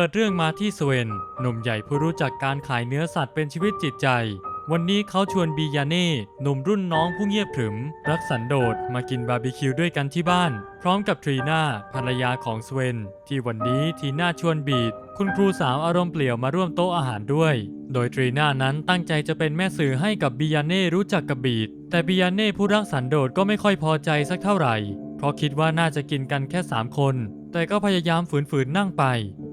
เปิดเรื่องมาที่สเวนหนุ่มใหญ่ผู้รู้จักการขายเนื้อสัตว์เป็นชีวิตจิตใจ วันนี้เขาชวนบียาเน่หนุ่มรุ่นน้องผู้เงียบขรึม รักสันโดษมากินบาร์บีคิวด้วยกันที่บ้าน พร้อมกับทรีน่าภรรยาของสเวนที่วันนี้ทีน่าชวนบีด คุณครูสาวอารมณ์เปลี่ยวมาร่วมโต๊ะอาหารด้วย โดยทรีน่านั้นตั้งใจจะเป็นแม่สื่อให้กับบียาเน่รู้จักกับบีดแต่บียาเน่ผู้รักสันโดษก็ไม่ค่อยพอใจสักเท่าไหร่ เพราะคิดว่าน่าจะกินกันแค่ 3 คน แต่ก็พยายามฝืนๆนั่งไป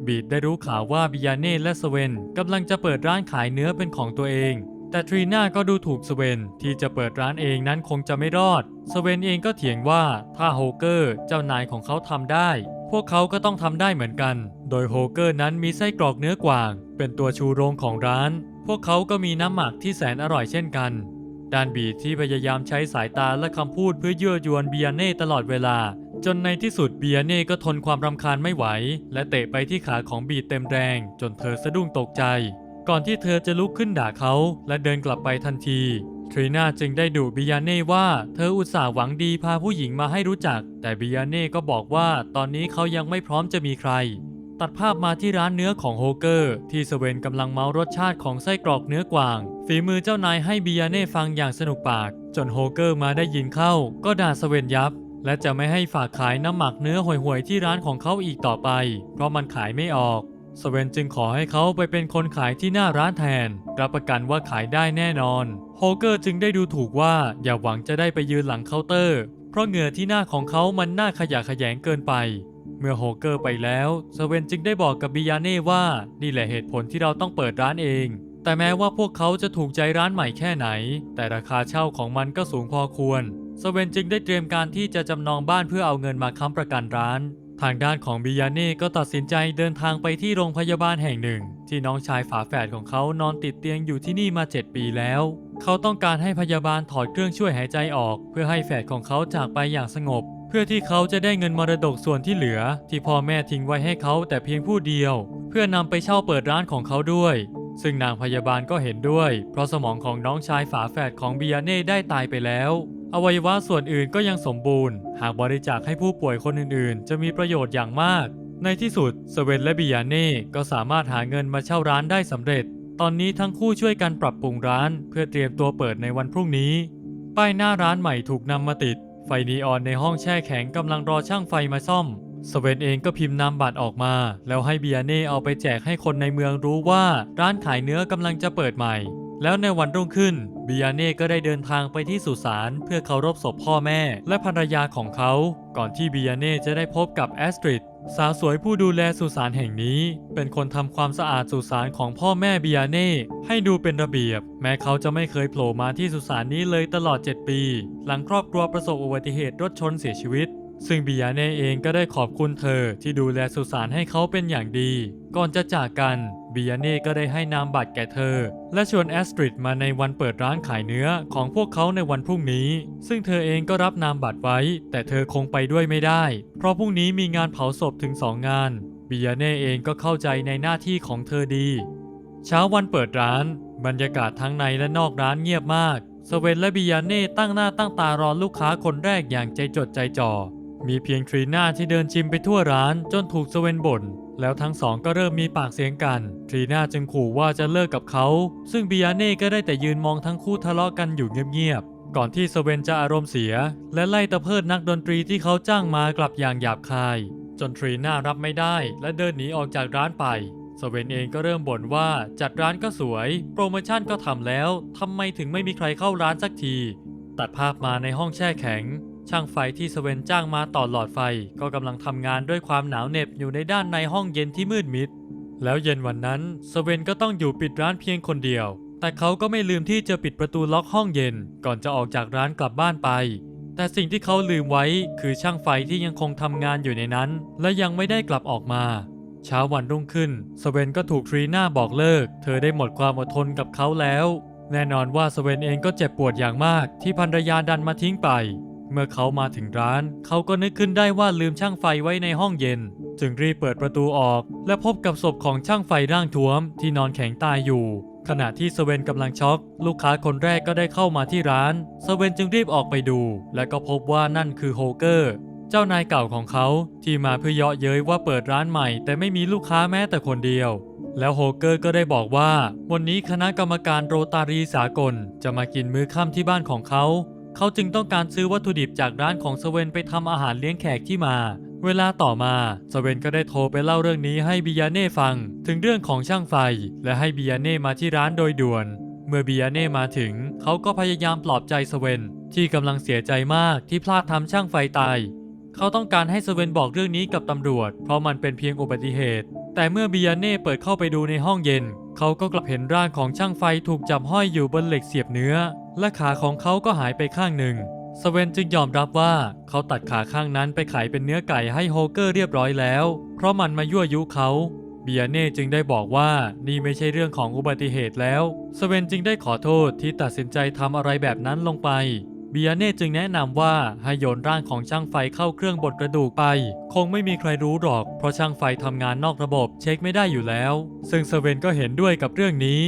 บีดได้รู้ข่าวว่าบิยาเน่และสเวนกำลังจะเปิดร้านขายเนื้อเป็นของตัวเอง แต่ทรีน่าก็ดูถูกสเวนที่จะเปิดร้านเองนั้นคงจะไม่รอด สเวนเองก็เถียงว่าถ้าโฮเกอร์เจ้านายของเขาทำได้ พวกเขาก็ต้องทำได้เหมือนกัน โดยโฮเกอร์นั้นมีไส้กรอกเนื้อกวาง เป็นตัวชูโรงของร้าน พวกเขาก็มีน้ำหมักที่แสนอร่อยเช่นกันด้านบีดที่พยายามใช้สายตาและคำพูดเพื่อยั่วยวนบิยาเน่ตลอดเวลา จนในที่สุดเบิยเน่ก็ทนความรำคาญไม่ไหว และเตะไปที่ขาของบีดเต็มแรง จนเธอสะดุ้งตกใจ ก่อนที่เธอจะลุกขึ้นด่าเขา และเดินกลับไปทันทีทรีน่าจึงได้ดุบิยาเน่ว่าเธออุตส่าห์หวังดีพาผู้หญิงมาให้รู้จัก แต่บิยาเน่ก็บอกว่าตอนนี้เขายังไม่พร้อมจะมีใคร ตัดภาพมาที่ร้านเนื้อของโฮเกอร์ ที่สเวนกำลังเมารสชาติของไส้กรอกเนื้อกวาง ฝีมือเจ้านายให้บิยาเน่ฟังอย่างสนุกปาก จนโฮเกอร์มาได้ยินเข้า ก็ด่าสเวนยับ และจะไม่ให้ฝากขายน้ำหมักเนื้อห่วยๆที่ร้านของเขาอีกต่อไป เพราะมันขายไม่ออกสเวนจึงขอให้เขาไปเป็นคนขายที่หน้าร้านแทน รับประกันว่าขายได้แน่นอน โฮเกอร์จึงได้ดูถูกว่าอย่าหวังจะได้ไปยืนหลังเคาน์เตอร์ เพราะเหงื่อที่หน้าของเขามันน่าขยะแขยงเกินไป เมื่อโฮเกอร์ไปแล้วสเวนจึงได้บอกกับบิยาเน่ว่านี่แหละเหตุผลที่เราต้องเปิดร้านเอง แต่แม้ว่าพวกเขาจะถูกใจร้านใหม่แค่ไหน แต่ราคาเช่าของมันก็สูงพอควร สเวนจึงได้เตรียมการที่จะจำนองบ้านเพื่อเอาเงินมาค้ำประกันร้าน ทางด้านของบิยาน่ก็ตัดสินใจเดินทางไปที่โรงพยาบาลแห่งหนึ่ง ที่น้องชายฝาแฝดของเขานอนติดเตียงอยู่ที่นี่มา 7 ปีแล้ว เขาต้องการให้พยาบาลถอดเครื่องช่วยหายใจออก เพื่อให้แฝดของเขาจากไปอย่างสงบ เพื่อที่เขาจะได้เงินมรดกส่วนที่เหลือ ที่พ่อแม่ทิ้งไว้ให้เขาแต่เพียงผู้เดียว เพื่อนำไปเช่าเปิดร้านของเขาด้วยซึ่งนางพยาบาลก็เห็นด้วย เพราะสมองของน้องชายฝาแฝดของบิยาเน่ได้ตายไปแล้ว อวัยวะส่วนอื่นก็ยังสมบูรณ์ หากบริจาคให้ผู้ป่วยคนอื่นๆ จะมีประโยชน์อย่างมาก ในที่สุดสเวนและบิยาเน่ก็สามารถหาเงินมาเช่าร้านได้สำเร็จ ตอนนี้ทั้งคู่ช่วยกันปรับปรุงร้าน เพื่อเตรียมตัวเปิดในวันพรุ่งนี้ ป้ายหน้าร้านใหม่ถูกนำมาติด ไฟนีออนในห้องแช่แข็งกำลังรอช่างไฟมาซ่อมสเวนเองก็พิมพ์นามบัตรออกมา แล้วให้เบียเน่เอาไปแจกให้คนในเมืองรู้ว่า ร้านขายเนื้อกำลังจะเปิดใหม่ แล้วในวันรุ่งขึ้นบียเน่ก็ได้เดินทางไปที่สุสานเพื่อเคารพศพพ่อแม่ และภรรยาของเขา ก่อนที่บียเน่จะได้พบกับแอสตริดสาวสวยผู้ดูแลสุสานแห่งนี้ เป็นคนทำความสะอาดสุสานของพ่อแม่บิยาเน่ให้ดูเป็นระเบียบ แม้เขาจะไม่เคยโผล่มาที่สุสานนี้เลยตลอด 7 ปี หลังครอบครัวประสบอุบัติเหตุรถชนเสียชีวิต ซึ่งบิยาเน่เองก็ได้ขอบคุณเธอที่ดูแลสุสานให้เขาเป็นอย่างดี ก่อนจะจากกันบิยาเน่ก็ได้ให้นามบัตรแก่เธอ และชวนแอสตริดมาในวันเปิดร้านขายเนื้อของพวกเขาในวันพรุ่งนี้ ซึ่งเธอเองก็รับนามบัตรไว้ แต่เธอคงไปด้วยไม่ได้ เพราะพรุ่งนี้มีงานเผาศพถึงสองงานบิยาเน่เองก็เข้าใจในหน้าที่ของเธอดี เช้าวันเปิดร้าน บรรยากาศทั้งในและนอกร้านเงียบมากสเวนและบิยาเน่ตั้งหน้าตั้งตารอลูกค้าคนแรกอย่างใจจดใจจ่อ มีเพียงทรีน่าที่เดินชิมไปทั่วร้านจนถูกสเวนบ่นแล้วทั้งสองก็เริ่มมีปากเสียงกันทรีน่าจึงขู่ว่าจะเลิกกับเขา ซึ่งบิยาเน่ก็ได้แต่ยืนมองทั้งคู่ทะเลาะกันอยู่เงียบๆก่อนที่สเวนจะอารมณ์เสีย และไล่ตะเพิดนักดนตรีที่เขาจ้างมากลับอย่างหยาบคาย จนทรีน่ารับไม่ได้ และเดินหนีออกจากร้านไปสเวนเองก็เริ่มบ่นว่าจัดร้านก็สวย โปรโมชั่นก็ทำแล้วทำไมถึงไม่มีใครเข้าร้านสักที ตัดภาพมาในห้องแช่แข็ง ช่างไฟที่สเวนจ้างมาต่อหลอดไฟก็กำลังทำงานด้วยความหนาวเหน็บอยู่ในด้านในห้องเย็นที่มืดมิด แล้วเย็นวันนั้นสเวนก็ต้องอยู่ปิดร้านเพียงคนเดียว แต่เขาก็ไม่ลืมที่จะปิดประตูล็อกห้องเย็น ก่อนจะออกจากร้านกลับบ้านไป แต่สิ่งที่เขาลืมไว้คือช่างไฟที่ยังคงทำงานอยู่ในนั้น และยังไม่ได้กลับออกมา เช้าวันรุ่งขึ้นสเวนก็ถูกทรีน่าบอกเลิก เธอได้หมดความอดทนกับเขาแล้ว แน่นอนว่าสเวนเองก็เจ็บปวดอย่างมากที่ภรรยาดันมาทิ้งไป เมื่อเขามาถึงร้าน เขาก็นึกขึ้นได้ว่าลืมช่างไฟไว้ในห้องเย็น จึงรีบเปิดประตูออก และพบกับศพของช่างไฟร่างท้วม ที่นอนแข็งตายอยู่ ขณะที่สเวนกำลังช็อก ลูกค้าคนแรกก็ได้เข้ามาที่ร้านสเวนจึงรีบออกไปดู และก็พบว่านั่นคือโฮเกอร์ เจ้านายเก่าของเขาที่มาเพื่อเยาะเย้ยว่าเปิดร้านใหม่ แต่ไม่มีลูกค้าแม้แต่คนเดียวแล้วโฮเกอร์ก็ได้บอกว่า วันนี้คณะกรรมการโรตารีสากล จะมากินมื้อค่ำที่บ้านของเขา เขาจึงต้องการซื้อวัตถุดิบจากร้านของสเวนไปทำอาหารเลี้ยงแขกที่มา เวลาต่อมาสเวนก็ได้โทรไปเล่าเรื่องนี้ให้บิยาเน่ฟัง ถึงเรื่องของช่างไฟ และให้บิยาเน่มาที่ร้านโดยด่วน เมื่อบิยาเน่มาถึง เขาก็พยายามปลอบใจสเวนที่กำลังเสียใจมากที่พลาดทำช่างไฟตาย เขาต้องการให้สเวนบอกเรื่องนี้กับตำรวจ เพราะมันเป็นเพียงอุบัติเหตุ แต่เมื่อบิยาเน่เปิดเข้าไปดูในห้องเย็น เขาก็กลับเห็นร่างของช่างไฟถูกจับห้อยอยู่บนเหล็กเสียบเนื้อ และขาของเขาก็หายไปข้างหนึ่งสเวนจึงยอมรับว่าเขาตัดขาข้างนั้นไปขายเป็นเนื้อไก่ให้โฮเกอร์เรียบร้อยแล้ว เพราะมันมายั่วยุเขาเบียเน่จึงได้บอกว่านี่ไม่ใช่เรื่องของอุบัติเหตุแล้ว สเวนจึงได้ขอโทษที่ตัดสินใจทำอะไรแบบนั้นลงไป เบียเน่จึงแนะนำว่าให้โยนร่างของช่างไฟเข้าเครื่องบดกระดูกไป คงไม่มีใครรู้หรอก เพราะช่างไฟทำงานนอกระบบเช็คไม่ได้อยู่แล้ว ซึ่งสเวนก็เห็นด้วยกับเรื่องนี้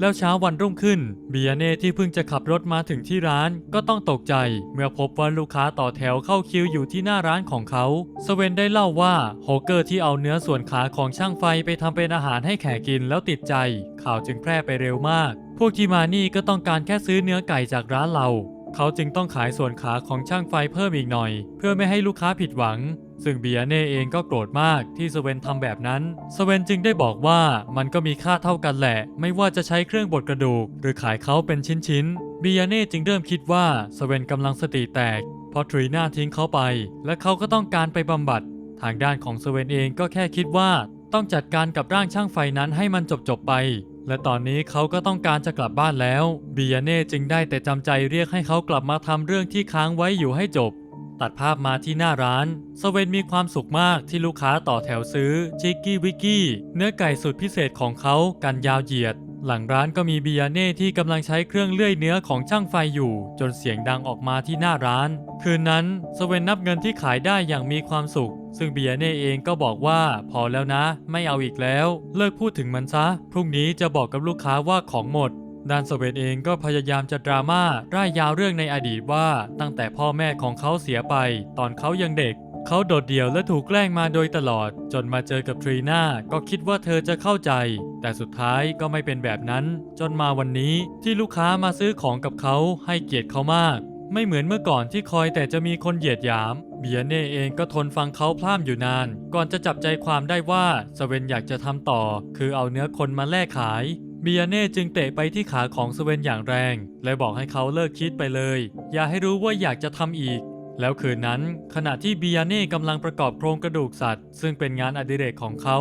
แล้วเช้าวันรุ่งขึ้นเบียเน่ที่เพิ่งจะขับรถมาถึงที่ร้านก็ต้องตกใจ เมื่อพบว่าลูกค้าต่อแถวเข้าคิวอยู่ที่หน้าร้านของเขา สเวนได้เล่าว่าโฮเกอร์ที่เอาเนื้อส่วนขาของช่างไฟไปทำเป็นอาหารให้แขกกินแล้วติดใจ ข่าวจึงแพร่ไปเร็วมาก พวกที่มานี่ก็ต้องการแค่ซื้อเนื้อไก่จากร้านเรา เขาจึงต้องขายส่วนขาของช่างไฟเพิ่มอีกหน่อย เพื่อไม่ให้ลูกค้าผิดหวัง ซึ่งเบียเน่เองก็โกรธมากที่สเวนทำแบบนั้นสเวนจึงได้บอกว่ามันก็มีค่าเท่ากันแหละ ไม่ว่าจะใช้เครื่องบดกระดูก หรือขายเขาเป็นชิ้นๆเบียเน่จึงเริ่มคิดว่าสเวนกำลังสติแตกเพราะทรีน่าทิ้งเขาไป และเขาก็ต้องการไปบำบัด ทางด้านของสเวนเองก็แค่คิดว่าต้องจัดการกับร่างช่างไฟนั้นให้มันจบๆไป และตอนนี้เขาก็ต้องการจะกลับบ้านแล้วเบียเน่จึงได้แต่จำใจเรียกให้เขากลับมาทำเรื่องที่ค้างไว้อยู่ให้จบ ตัดภาพมาที่หน้าร้านสเวนมีความสุขมากที่ลูกค้าต่อแถวซื้อชิกกี้วิกกี้เนื้อไก่สุดพิเศษของเขากันยาวเหยียด หลังร้านก็มีเบียเน่ที่กำลังใช้เครื่องเลื่อยเนื้อของช่างไฟอยู่ จนเสียงดังออกมาที่หน้าร้าน คืนนั้นสเวนนับเงินที่ขายได้อย่างมีความสุข ซึ่งเบียเน่เองก็บอกว่าพอแล้วนะ ไม่เอาอีกแล้ว เลิกพูดถึงมันซะ พรุ่งนี้จะบอกกับลูกค้าว่าของหมด ด้านสเวนเองก็พยายามจะดราม่าร่ายยาวเรื่องในอดีตว่าตั้งแต่พ่อแม่ของเขาเสียไป ตอนเขายังเด็ก เขาโดดเดี่ยวและถูกแกล้งมาโดยตลอด จนมาเจอกับทรีน่าก็คิดว่าเธอจะเข้าใจ แต่สุดท้ายก็ไม่เป็นแบบนั้น จนมาวันนี้ที่ลูกค้ามาซื้อของกับเขาให้เกียรติเขามาก ไม่เหมือนเมื่อก่อนที่คอยแต่จะมีคนเหยียดหยามเบียเน่เองก็ทนฟังเขาพร่ำอยู่นาน ก่อนจะจับใจความได้ว่าสเวนอยากจะทำต่อ คือเอาเนื้อคนมาแลกขาย เบียเน่จึงเตะไปที่ขาของสเวนอย่างแรง และบอกให้เขาเลิกคิดไปเลย อย่าให้รู้ว่าอยากจะทำอีก แล้วคืนนั้นขณะที่เบียเน่กำลังประกอบโครงกระดูกสัตว์ ซึ่งเป็นงานอดิเรกของเขา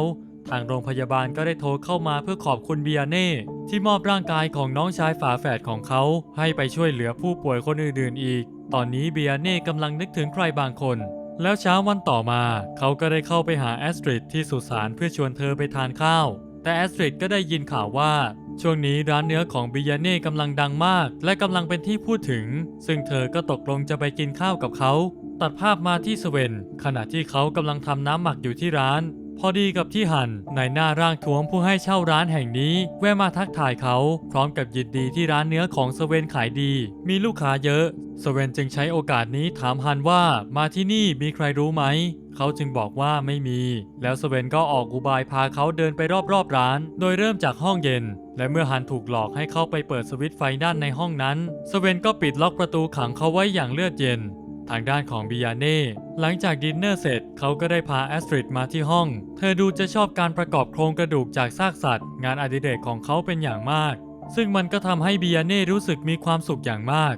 ทางโรงพยาบาลก็ได้โทรเข้ามาเพื่อขอบคุณเบียเน่ที่มอบร่างกายของน้องชายฝาแฝดของเขา ให้ไปช่วยเหลือผู้ป่วยคนอื่นๆอีก ตอนนี้เบียเน่กำลังนึกถึงใครบางคนแล้วเช้าวันต่อมา เขาก็ได้เข้าไปหาแอสตริดที่สุสานเพื่อชวนเธอไปทานข้าว แต่แอสตริดก็ได้ยินข่าวว่า ช่วงนี้ร้านเนื้อของบิยาเน่กำลังดังมาก และกำลังเป็นที่พูดถึง ซึ่งเธอก็ตกลงจะไปกินข้าวกับเขา ตัดภาพมาที่สเวนขณะที่เขากำลังทำน้ำหมักอยู่ที่ร้าน พอดีกับที่หันในหน้าร่างทวมผู้ให้เช่าร้านแห่งนี้ แวะมาทักทายเขาพร้อมกับยินดีที่ร้านเนื้อของสเวนขายดี มีลูกค้าเยอะสเวนจึงใช้โอกาสนี้ถามฮันว่ามาที่นี่มีใครรู้ไหม เขาจึงบอกว่าไม่มี แล้วสเวนก็ออกอุบายพาเขาเดินไปรอบๆร้าน โดยเริ่มจากห้องเย็น และเมื่อฮันถูกหลอกให้เข้าไปเปิดสวิตช์ไฟด้านในห้องนั้น สเวนก็ปิดล็อกประตูขังเขาไว้อย่างเลือดเย็น ทางด้านของบิยาเน่ หลังจากดินเนอร์เสร็จ เขาก็ได้พาแอสตริดมาที่ห้อง เธอดูจะชอบการประกอบโครงกระดูกจากซากสัตว์ งานอดิเรกของเขาเป็นอย่างมาก ซึ่งมันก็ทำให้บิยาเน่รู้สึกมีความสุขอย่างมาก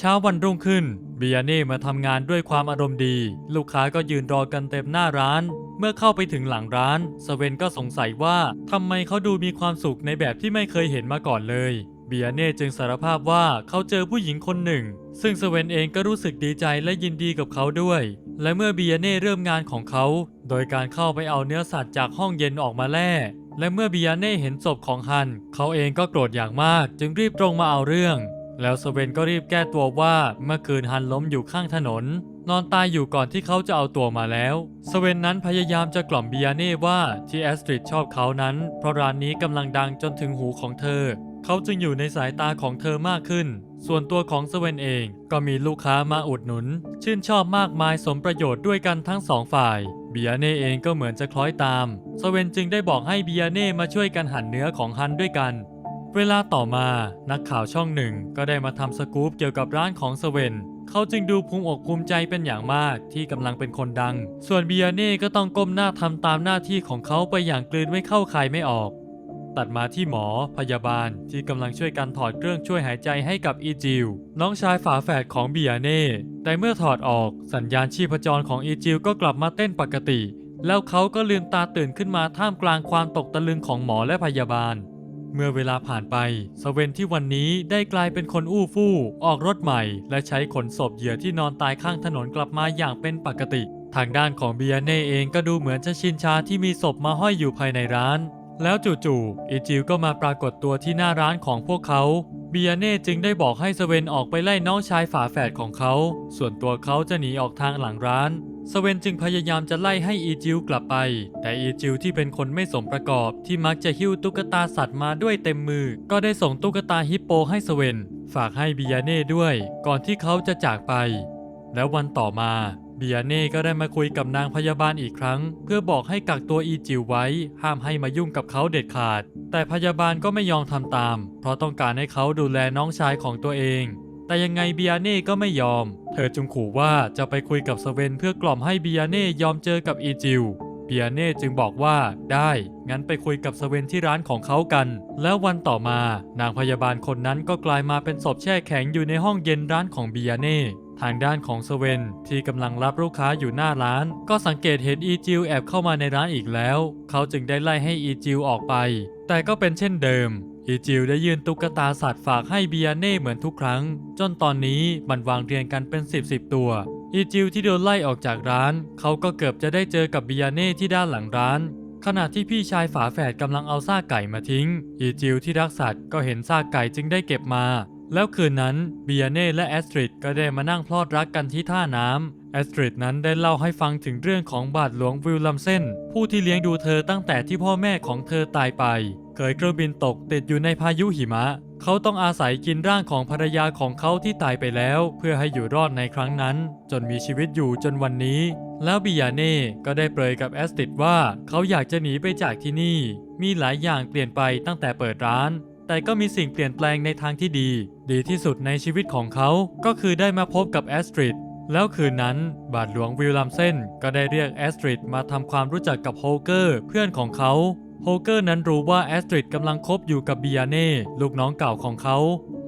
เช้าวันรุ่งขึ้นบิยาเน่มาทำงานด้วยความอารมณ์ดี ลูกค้าก็ยืนรอกันเต็มหน้าร้าน เมื่อเข้าไปถึงหลังร้านสเวนก็สงสัยว่าทำไมเขาดูมีความสุขในแบบที่ไม่เคยเห็นมาก่อนเลยเบียเน่จึงสารภาพว่าเขาเจอผู้หญิงคนหนึ่ง ซึ่งสเวนเองก็รู้สึกดีใจและยินดีกับเขาด้วย และเมื่อเบียเน่เริ่มงานของเขา โดยการเข้าไปเอาเนื้อสัตว์จากห้องเย็นออกมาแล่ และเมื่อเบียเน่เห็นศพของฮัน เขาเองก็โกรธอย่างมาก จึงรีบตรงมาเอาเรื่อง แล้วสเวนก็รีบแก้ตัวว่าเมื่อคืนฮันล้มอยู่ข้างถนน นอนตายอยู่ก่อนที่เขาจะเอาตัวมาแล้ว สเวนนั้นพยายามจะกล่อมเบียเน่ว่าที่แอสตริดชอบเขานั้น เพราะร้านนี้กำลังดังจนถึงหูของเธอ เขาจึงอยู่ในสายตาของเธอมากขึ้น ส่วนตัวของสเวนเองก็มีลูกค้ามาอุดหนุน ชื่นชอบมากมายสมประโยชน์ด้วยกันทั้งสองฝ่ายเบียเน่เองก็เหมือนจะคล้อยตาม สเวนจึงได้บอกให้เบียเน่มาช่วยกันหั่นเนื้อของฮันด้วยกัน เวลาต่อมานักข่าวช่องหนึ่งก็ได้มาทำสกู๊ปเกี่ยวกับร้านของสเวนเขาจึงดูภูมิอกภูมิใจเป็นอย่างมากที่กำลังเป็นคนดัง ส่วนเบียเน่ก็ต้องก้มหน้าทำตามหน้าที่ของเขาไปอย่างกลืนไม่เข้าใครไม่ออก ตัดมาที่หมอพยาบาลที่กำลังช่วยกันถอดเครื่องช่วยหายใจให้กับอีจิวน้องชายฝาแฝดของเบียเน่แต่เมื่อถอดออกสัญญาณชีพจรของอีจิวก็กลับมาเต้นปกติ แล้วเขาก็ลืมตาตื่นขึ้นมาท่ามกลางความตกตะลึงของหมอและพยาบาล เมื่อเวลาผ่านไปสเวนที่วันนี้ได้กลายเป็นคนอู้ฟู่ออกรถใหม่ และใช้ขนศพเหยื่อที่นอนตายข้างถนนกลับมาอย่างเป็นปกติ ทางด้านของเบียเน่เองก็ดูเหมือนจะชินชาที่มีศพมาห้อยอยู่ภายในร้าน แล้วจู่ๆอีจิวก็มาปรากฏตัวที่หน้าร้านของพวกเขาเบียเน่จึงได้บอกให้สเวนออกไปไล่น้องชายฝาแฝดของเขา ส่วนตัวเขาจะหนีออกทางหลังร้าน สเวนจึงพยายามจะไล่ให้อีจิวกลับไป แต่อีจิวที่เป็นคนไม่สมประกอบที่มักจะหิ้วตุ๊กตาสัตว์มาด้วยเต็มมือ ก็ได้ส่งตุ๊กตาฮิปโปให้สเวนฝากให้บิยาเน่ด้วย ก่อนที่เขาจะจากไป แล้ววันต่อมาบิยาเน่ก็ได้มาคุยกับนางพยาบาลอีกครั้ง เพื่อบอกให้กักตัวอีจิวไว้ ห้ามให้มายุ่งกับเขาเด็ดขาด แต่พยาบาลก็ไม่ยอมทำตาม เพราะต้องการให้เขาดูแลน้องชายของตัวเอง แต่ยังไงบิยาเน่ก็ไม่ยอม ธอจึงขู่ว่าจะไปคุยกับสเวนเพื่อกล่อมให้บิยาเน่ยอมเจอกับอีจิวบิยเน่จึงบอกว่าได้ งั้นไปคุยกับสเวนที่ร้านของเขากัน แล้ววันต่อมา นางพยาบาลคนนั้นก็กลายมาเป็นศพแช่แข็งอยู่ในห้องเย็นร้านของเบิยเน่ทางด้านของสเวนที่กำลังรับลูกค้าอยู่หน้าร้าน ก็สังเกตเห็นอีจิวแอบเข้ามาในร้านอีกแล้ว เขาจึงได้ไล่ให้อีจิวออกไป แต่ก็เป็นเช่นเดิม อีจิวได้ยื่นตุ๊กตาสัตว์ฝากให้บิยาเน่เหมือนทุกครั้ง จนตอนนี้มันวางเรียงกันเป็น10บสตัว อีจิวที่โดนไล่ออกจากร้าน เขาก็เกือบจะได้เจอกับบิยาเน่ที่ด้านหลังร้าน ขณะที่พี่ชายฝาแฝดกำลังเอาซากไก่มาทิ้ง อีจิวที่รักสัตว์ก็เห็นซากไก่จึงได้เก็บมา แล้วคืนนั้นบิยาเน่และแอสตริดก็ได้มานั่งพลอดรักกันที่ท่าน้ำแอสตริดนั้นได้เล่าให้ฟังถึงเรื่องของบาทหลวงวิลลัมเซนผู้ที่เลี้ยงดูเธอตั้งแต่ที่พ่อแม่ของเธอตายไป เคยเครื่องบินตกติดอยู่ในพายุหิมะ เขาต้องอาศัยกินร่างของภรรยาของเขาที่ตายไปแล้ว เพื่อให้อยู่รอดในครั้งนั้น จนมีชีวิตอยู่จนวันนี้ แล้วบิยาเน่ก็ได้เปรยกับแอสติดว่าเขาอยากจะหนีไปจากที่นี่ มีหลายอย่างเปลี่ยนไปตั้งแต่เปิดร้าน แต่ก็มีสิ่งเปลี่ยนแปลงในทางที่ดี ดีที่สุดในชีวิตของเขาก็คือได้มาพบกับแอสตริดแล้วคืนนั้นบาทหลวงวิลลัมเซนก็ได้เรียกแอสตริดมาทำความรู้จักกับโฮเกอร์เพื่อนของเขา ฮเกอร์นั้นรู้ว่าแอสตริดกำลังคบอยู่กับบิยาเน่ลูกน้องเก่าของเขา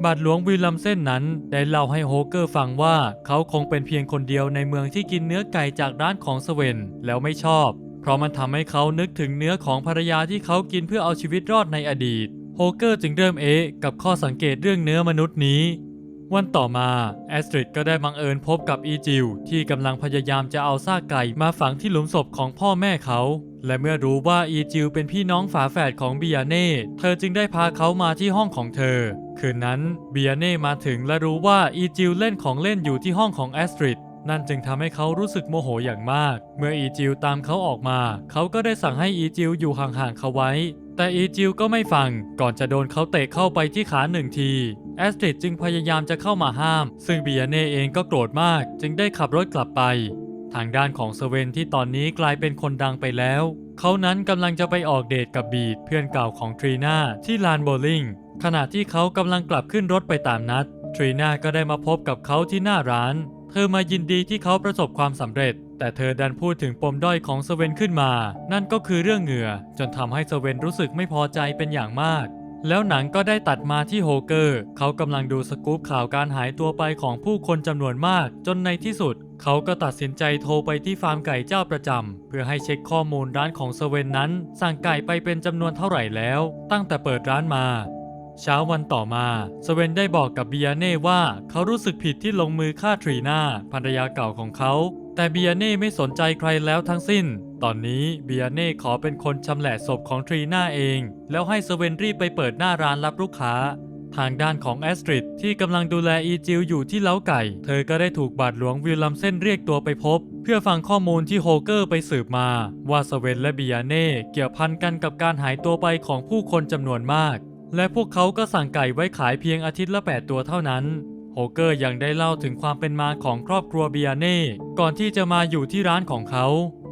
บาทหลวงวิลลัมเซนนั้นได้เล่าให้โฮเกอร์ฟังว่าเขาคงเป็นเพียงคนเดียวในเมืองที่กินเนื้อไก่จากร้านของสเวนแล้วไม่ชอบ เพราะมันทำให้เขานึกถึงเนื้อของภรรยาที่เขากินเพื่อเอาชีวิตรอดในอดีตโฮเกอร์จึงเริ่มเอะกับข้อสังเกตเรื่องเนื้อมนุษย์นี้ วันต่อมาแอสตริดก็ได้บังเอิญพบกับอีจิวที่กำลังพยายามจะเอาซากไก่มาฝังที่หลุมศพของพ่อแม่เขา และเมื่อรู้ว่าอีจิวเป็นพี่น้องฝาแฝดของเบียเน่ เธอจึงได้พาเขามาที่ห้องของเธอ คืนนั้นเบียเน่มาถึงและรู้ว่าอีจิวเล่นของเล่นอยู่ที่ห้องของแอสตริดนั่นจึงทำให้เขารู้สึกโมโหอย่างมาก เมื่ออีจิวตามเขาออกมา เขาก็ได้สั่งให้อีจิวอยู่ห่างๆเขาไว้ แต่อีจิวก็ไม่ฟัง ก่อนจะโดนเขาเตะเข้าไปที่ขาหนึ่งที แอสตริดจึงพยายามจะเข้ามาห้าม ซึ่งเบียเน่เองก็โกรธมาก จึงได้ขับรถกลับไป ทางด้านของสเวนที่ตอนนี้กลายเป็นคนดังไปแล้ว เขานั้นกำลังจะไปออกเดทกับบีดเพื่อนเก่าของทรีน่าที่ลานโบว์ลิ่งขณะที่เขากำลังกลับขึ้นรถไปตามนัด ทรีน่าก็ได้มาพบกับเขาที่หน้าร้าน เธอมายินดีที่เขาประสบความสำเร็จ แต่เธอดันพูดถึงปมด้อยของสเวนขึ้นมา นั่นก็คือเรื่องเหงื่อ จนทำให้สเวนรู้สึกไม่พอใจเป็นอย่างมาก แล้วหนังก็ได้ตัดมาที่โฮเกอร์ เขากำลังดูสกู๊ปข่าวการหายตัวไปของผู้คนจำนวนมาก จนในที่สุด เขาก็ตัดสินใจโทรไปที่ฟาร์มไก่เจ้าประจำ เพื่อให้เช็คข้อมูลร้านของสเวนนั้น สั่งไก่ไปเป็นจำนวนเท่าไหร่แล้ว ตั้งแต่เปิดร้านมา เช้าวันต่อมาสเวนได้บอกกับเบียเน่ว่า เขารู้สึกผิดที่ลงมือฆ่าทรีน่าภรรยาเก่าของเขา แต่เบียเน่ไม่สนใจใครแล้วทั้งสิ้น ตอนนี้เบียเน่ขอเป็นคนชำแหละศพของทรีน่าเอง แล้วให้สเวนรีบไปเปิดหน้าร้านรับลูกค้า ทางด้านของแอสตริดที่กำลังดูแลอีจิลอยู่ที่เล้าไก่ เธอก็ได้ถูกบาทหลวงวิลลัมเซนเรียกตัวไปพบ เพื่อฟังข้อมูลที่โฮเกอร์ไปสืบมา ว่าสเวนและเบียเน่เกี่ยวพันกันกับการหายตัวไปของผู้คนจำนวนมากและพวกเขาก็สั่งไก่ไว้ขายเพียงอาทิตย์ละ 8 ตัวเท่านั้น โฮเกอร์ยังได้เล่าถึงความเป็นมาของครอบครัวเบียเน่ก่อนที่จะมาอยู่ที่ร้านของเขา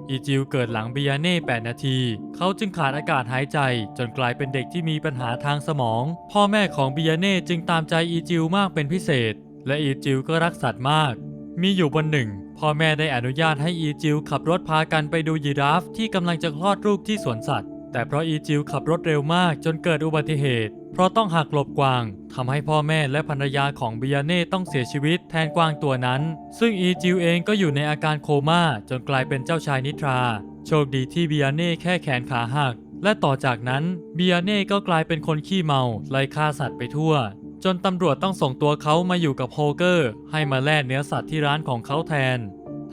อีจิวเกิดหลังเบียเน่ 8 นาที เขาจึงขาดอากาศหายใจ จนกลายเป็นเด็กที่มีปัญหาทางสมอง พ่อแม่ของเบียเน่จึงตามใจอีจิวมากเป็นพิเศษ และอีจิวก็รักสัตว์มาก มีอยู่วันหนึ่ง พ่อแม่ได้อนุญาตให้อีจิวขับรถพากันไปดูยีราฟที่กำลังจะคลอดลูกที่สวนสัตว์ แต่เพราะอีจิวขับรถเร็วมากจนเกิดอุบัติเหตุ เพราะต้องหักหลบกวางทำให้พ่อแม่และภรรยาของเบียเน่ต้องเสียชีวิตแทนกวางตัวนั้น ซึ่งอีจิวเองก็อยู่ในอาการโคม่าจนกลายเป็นเจ้าชายนิทรา โชคดีที่เบียเน่แค่แขนขาหัก และต่อจากนั้นเบียเน่ก็กลายเป็นคนขี้เมาไล่ฆ่าสัตว์ไปทั่ว จนตำรวจต้องส่งตัวเขามาอยู่กับโฮเกอร์ ให้มาแล่เนื้อสัตว์ที่ร้านของเขาแทน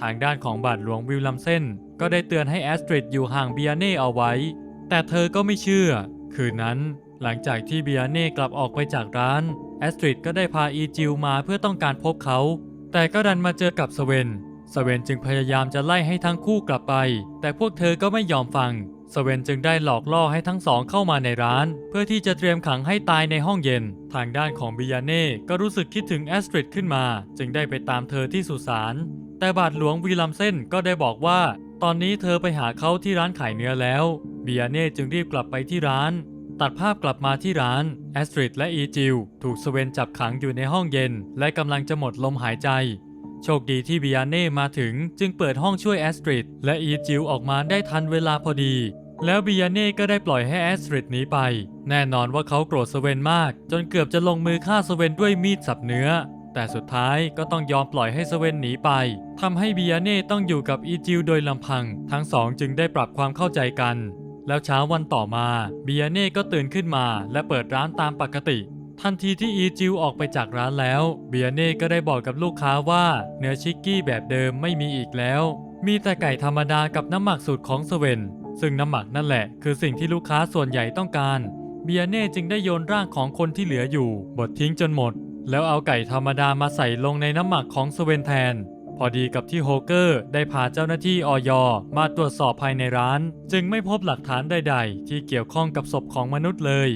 ทางด้านของบาทหลวงวิลลัมเซนก็ได้เตือนให้แอสตริดอยู่ห่างเบียเน่เอาไว้ แต่เธอก็ไม่เชื่อ คืนนั้นหลังจากที่เบียเน่กลับออกไปจากร้านแอสตริดก็ได้พาอีจิวมาเพื่อต้องการพบเขา แต่ก็ดันมาเจอกับสเวนสเวนจึงพยายามจะไล่ให้ทั้งคู่กลับไป แต่พวกเธอก็ไม่ยอมฟังสเวนจึงได้หลอกล่อให้ทั้งสองเข้ามาในร้าน เพื่อที่จะเตรียมขังให้ตายในห้องเย็น ทางด้านของบิยาเน่ก็รู้สึกคิดถึงแอสตริดขึ้นมา จึงได้ไปตามเธอที่สุสานแต่บาทหลวงวีลัมเซนก็ได้บอกว่า ตอนนี้เธอไปหาเขาที่ร้านขายเนื้อแล้วบิยาเน่จึงรีบกลับไปที่ร้าน ตัดภาพกลับมาที่ร้านแอสตริดและอีจิลถูกสเวนจับขังอยู่ในห้องเย็น และกำลังจะหมดลมหายใจ โชคดีที่บิยาเน่มาถึงจึงเปิดห้องช่วยแอสตริดและอีจิลออกมาได้ทันเวลาพอดี แล้วบิยาเน่ก็ได้ปล่อยให้แอสตริดหนีไป แน่นอนว่าเขาโกรธสเวนมาก จนเกือบจะลงมือฆ่าสเวนด้วยมีดสับเนื้อ แต่สุดท้ายก็ต้องยอมปล่อยให้สเวนหนีไปทำให้บิยาเน่ต้องอยู่กับอีจิลโดยลำพัง ทั้งสองจึงได้ปรับความเข้าใจกัน แล้วเช้าวันต่อมาบิยาเน่ก็ตื่นขึ้นมา และเปิดร้านตามปกติ ทันทีที่อีจิวออกไปจากร้านแล้วเบียเน่ก็ได้บอกกับลูกค้าว่าเนื้อชิกกี้แบบเดิมไม่มีอีกแล้ว มีแต่ไก่ธรรมดากับน้ำหมักสูตรของสเวนซึ่งน้ำหมักนั่นแหละคือสิ่งที่ลูกค้าส่วนใหญ่ต้องการเบียเน่จึงได้โยนร่างของคนที่เหลืออยู่ บดทิ้งจนหมด แล้วเอาไก่ธรรมดามาใส่ลงในน้ำหมักของสเวนแทน พอดีกับที่โฮเกอร์ได้พาเจ้าหน้าที่ออยมาตรวจสอบภายในร้าน จึงไม่พบหลักฐานใด ๆ ที่เกี่ยวข้องกับศพของมนุษย์เลย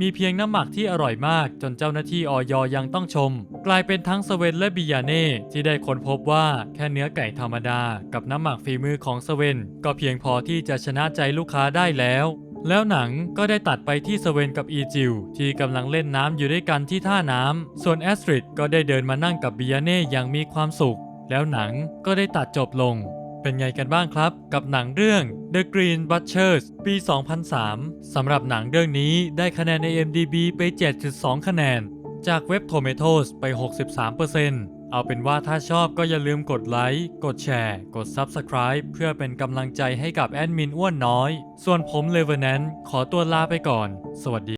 มีเพียงน้ำหมักที่อร่อยมากจนเจ้าหน้าที่ออยยังต้องชม กลายเป็นทั้งสเวนและบิยาเน่ที่ได้ค้นพบว่าแค่เนื้อไก่ธรรมดา กับน้ำหมักฝีมือของสเวนก็เพียงพอที่จะชนะใจลูกค้าได้แล้ว แล้วหนังก็ได้ตัดไปที่สเวนกับอีจิวที่กำลังเล่นน้ำอยู่ด้วยกันที่ท่าน้ำ ส่วนแอสตริดก็ได้เดินมานั่งกับบิยาเน่อย่างมีความสุข แล้วหนังก็ได้ตัดจบลง เป็นไงกันบ้างครับ กับหนังเรื่อง The Green Butchers ปี 2003 สำหรับหนังเรื่องนี้ได้คะแนนใน MDB ไป 7.2 คะแนน จากเว็บ Tomatoes ไป 63% เอาเป็นว่าถ้าชอบก็อย่าลืมกดไลค์ กดแชร์ กด Subscribe เพื่อเป็นกำลังใจให้กับแอดมินอ้วนน้อย ส่วนผมเลเวอร์แนนขอตัวลาไปก่อน สวัสดี